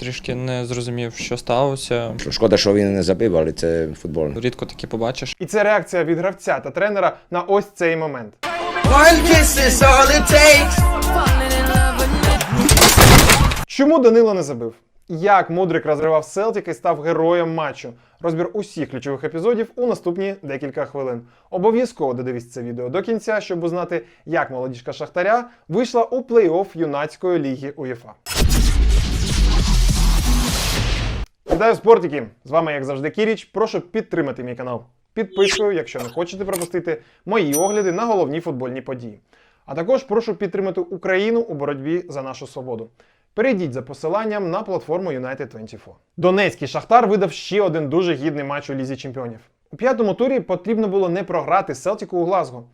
трішки не зрозумів, що сталося. Шкода, що він не забив, але це футбол. Рідко таке побачиш. І це реакція від гравця та тренера на ось цей момент. One kiss is all it takes. Чому Данило не забив? Як Мудрик розривав Селтік і став героєм матчу? Розбір усіх ключових епізодів у наступні декілька хвилин. Обов'язково додивіться це відео до кінця, щоб узнати, як молодіжка Шахтаря вийшла у плей-офф юнацької ліги УЄФА. Вітаю спортики! З вами, як завжди, Кіріч. Прошу підтримати мій канал підпискою, якщо не хочете пропустити мої огляди на головні футбольні події. А також прошу підтримати Україну у боротьбі за нашу свободу. Перейдіть за посиланням на платформу United 24. Донецький Шахтар видав ще один дуже гідний матч у Лізі Чемпіонів. У п'ятому турі потрібно було не програти Селтіку у Глазго.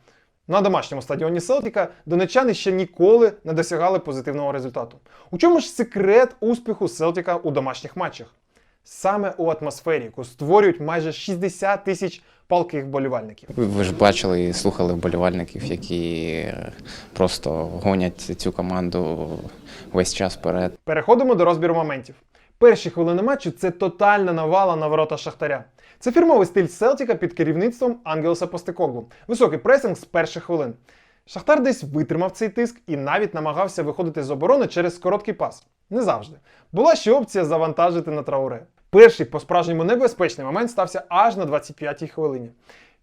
На домашньому стадіоні Селтіка донечани ще ніколи не досягали позитивного результату. У чому ж секрет успіху Селтіка у домашніх матчах? Саме у атмосфері, яку створюють майже 60 тисяч палких вболівальників. Ви, ж бачили і слухали вболівальників, які просто гонять цю команду весь час вперед. Переходимо до розбіру моментів. Перші хвилини матчу це тотальна навала на ворота Шахтаря. Це фірмовий стиль Селтіка під керівництвом Ангелоса Постекоглу. Високий пресинг з перших хвилин. Шахтар десь витримав цей тиск і навіть намагався виходити з оборони через короткий пас. Не завжди. Була ще опція завантажити на трауре. Перший по-справжньому небезпечний момент стався аж на 25-й хвилині.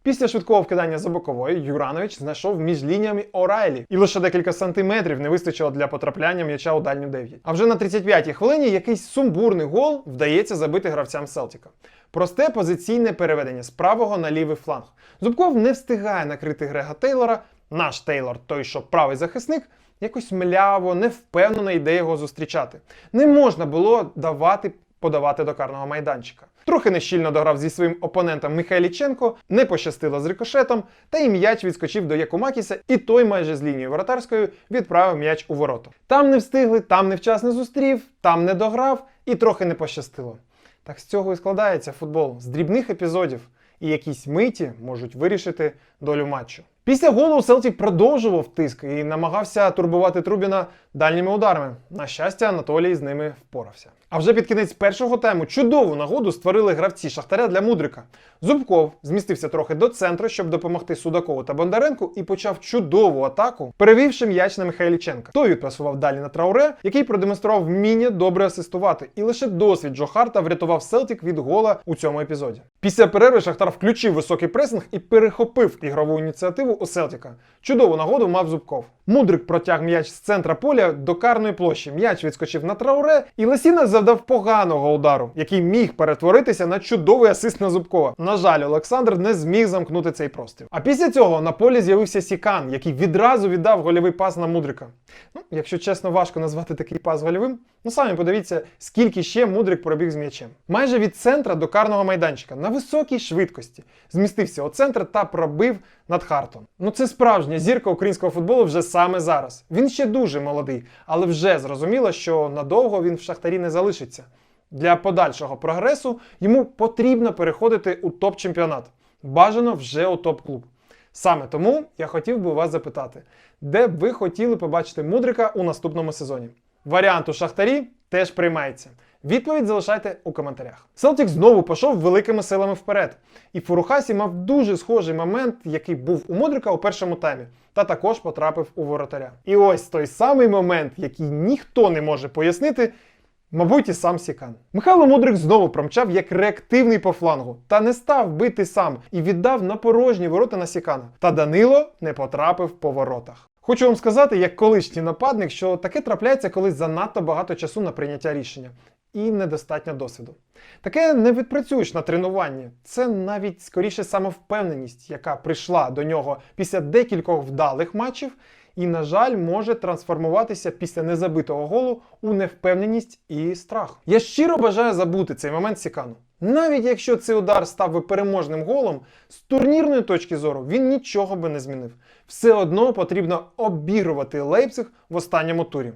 Після швидкого вкидання за бокової Юранович знайшов між лініями Орайлі, і лише декілька сантиметрів не вистачило для потрапляння м'яча у дальню 9. А вже на 35-й хвилині якийсь сумбурний гол вдається забити гравцям Селтіка. Просте позиційне переведення з правого на лівий фланг. Зубков не встигає накрити Грега Тейлора. Наш Тейлор, той, що правий захисник, якось мляво, невпевнено йде його зустрічати. Не можна було давати подавати до карного майданчика. Трохи нещільно дограв зі своїм опонентом Михайліченко, не пощастило з рикошетом, та і м'яч відскочив до Якумакіса, і той майже з лінією воротарською відправив м'яч у ворота. Там не встигли, там невчасно зустрів, там не дограв і трохи не пощастило. Так з цього і складається футбол з дрібних епізодів, і якісь миті можуть вирішити долю матчу. Після голу Селтік продовжував тиск і намагався турбувати Трубіна дальніми ударами. На щастя, Анатолій з ними впорався. А вже під кінець першого тайму чудову нагоду створили гравці Шахтаря для Мудрика. Зубков змістився трохи до центру, щоб допомогти Судакову та Бондаренку, і почав чудову атаку, перевівши м'яч на Михайліченка. Той відпрасував далі на Трауре, який продемонстрував вміння добре асистувати. І лише досвід Джо Харта врятував Селтік від гола у цьому епізоді. Після перерви Шахтар включив високий пресинг і перехопив ігрову ініціативу у Селтіка. Чудову нагоду мав Зубков. Мудрик протяг м'яч з центра поля до карної площі. М'яч відскочив на трауре, і Лесіна завдав поганого удару, який міг перетворитися на чудовий асист на Зубкова. На жаль, Олександр не зміг замкнути цей простір. А після цього на полі з'явився Сікан, який відразу віддав гольовий пас на Мудрика. Ну, якщо чесно, важко назвати такий пас гольовим. Ну самі подивіться, скільки ще Мудрик пробіг з м'ячем. Майже від центра до карного майданчика на високій швидкості змістився у центр та пробив над Хартом. Ну це справжня зірка українського футболу вже саме зараз. Він ще дуже молодий, але вже зрозуміло, що надовго він в шахтарі не залишиться. Для подальшого прогресу йому потрібно переходити у топ-чемпіонат. Бажано вже у топ-клуб. Саме тому я хотів би вас запитати, де б ви хотіли побачити Мудрика у наступному сезоні? Варіант у Шахтарі теж приймається. Відповідь залишайте у коментарях. Селтік знову пішов великими силами вперед. І Фурухасі мав дуже схожий момент, який був у Мудрика у першому таймі, та також потрапив у воротаря. І ось той самий момент, який ніхто не може пояснити, Мабуть, і сам Сікан. Михайло Мудрик знову промчав як реактивний по флангу, та не став бити сам і віддав на порожні ворота на Сікана. Та Данило не потрапив по воротах. Хочу вам сказати, як колишній нападник, що таке трапляється, коли занадто багато часу на прийняття рішення і недостатньо досвіду. Таке не відпрацюєш на тренуванні. Це навіть скоріше самовпевненість, яка прийшла до нього після декількох вдалих матчів, і, на жаль, може трансформуватися після незабитого голу у невпевненість і страх. Я щиро бажаю забути цей момент Сікану. Навіть якщо цей удар став би переможним голом, з турнірної точки зору він нічого би не змінив. Все одно потрібно обігрувати Лейпциг в останньому турі.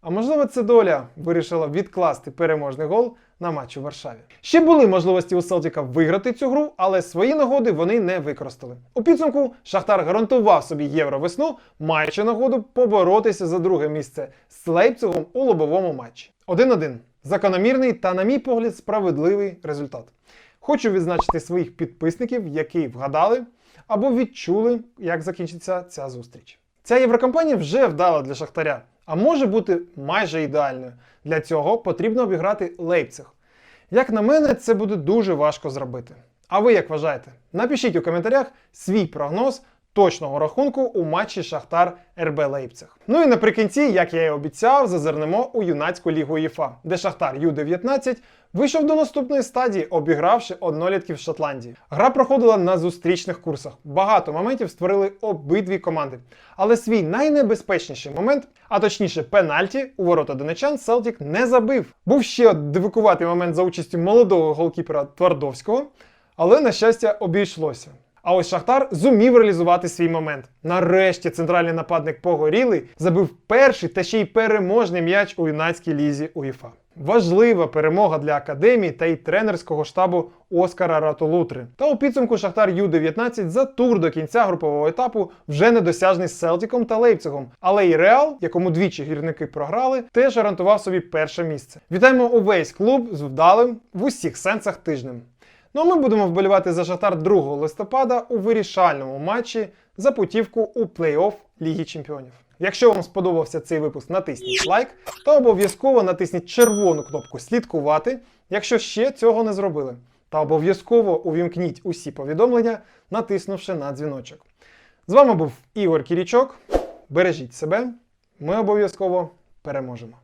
А можливо, це доля вирішила відкласти переможний гол на матч у Варшаві. Ще були можливості у Селтіка виграти цю гру, але свої нагоди вони не використали. У підсумку Шахтар гарантував собі євровесну, маючи нагоду поборотися за друге місце з Лейпцигом у лобовому матчі. 1-1. Закономірний та, на мій погляд, справедливий результат. Хочу відзначити своїх підписників, які вгадали або відчули, як закінчиться ця зустріч. Ця єврокомпанія вже вдала для Шахтаря, а може бути майже ідеальною. Для цього потрібно обіграти Лейпциг. Як на мене, це буде дуже важко зробити. А ви як вважаєте? Напишіть у коментарях свій прогноз точного рахунку у матчі Шахтар РБ Лейпциг. Ну і наприкінці, як я і обіцяв, зазирнемо у юнацьку лігу УЄФА, де Шахтар Ю-19 вийшов до наступної стадії, обігравши однолітків Шотландії. Гра проходила на зустрічних курсах. Багато моментів створили обидві команди. Але свій найнебезпечніший момент, а точніше пенальті, у ворота донечан Селтік не забив. Був ще дивикуватий момент за участю молодого голкіпера Твардовського, але на щастя обійшлося. А ось Шахтар зумів реалізувати свій момент. Нарешті центральний нападник Погорілий забив перший та ще й переможний м'яч у юнацькій лізі УЄФА. Важлива перемога для академії та й тренерського штабу Оскара Ратолутри. Та у підсумку Шахтар Ю-19 за тур до кінця групового етапу вже недосяжний з Селтіком та Лейпцигом. Але і Реал, якому двічі гірники програли, теж гарантував собі перше місце. Вітаємо увесь клуб з вдалим в усіх сенсах тижнем. Ну а ми будемо вболівати за Шахтар 2 листопада у вирішальному матчі за путівку у плей-офф Ліги Чемпіонів. Якщо вам сподобався цей випуск, натисніть лайк та обов'язково натисніть червону кнопку слідкувати, якщо ще цього не зробили. Та обов'язково увімкніть усі повідомлення, натиснувши на дзвіночок. З вами був Ігор Кірічок. Бережіть себе, ми обов'язково переможемо.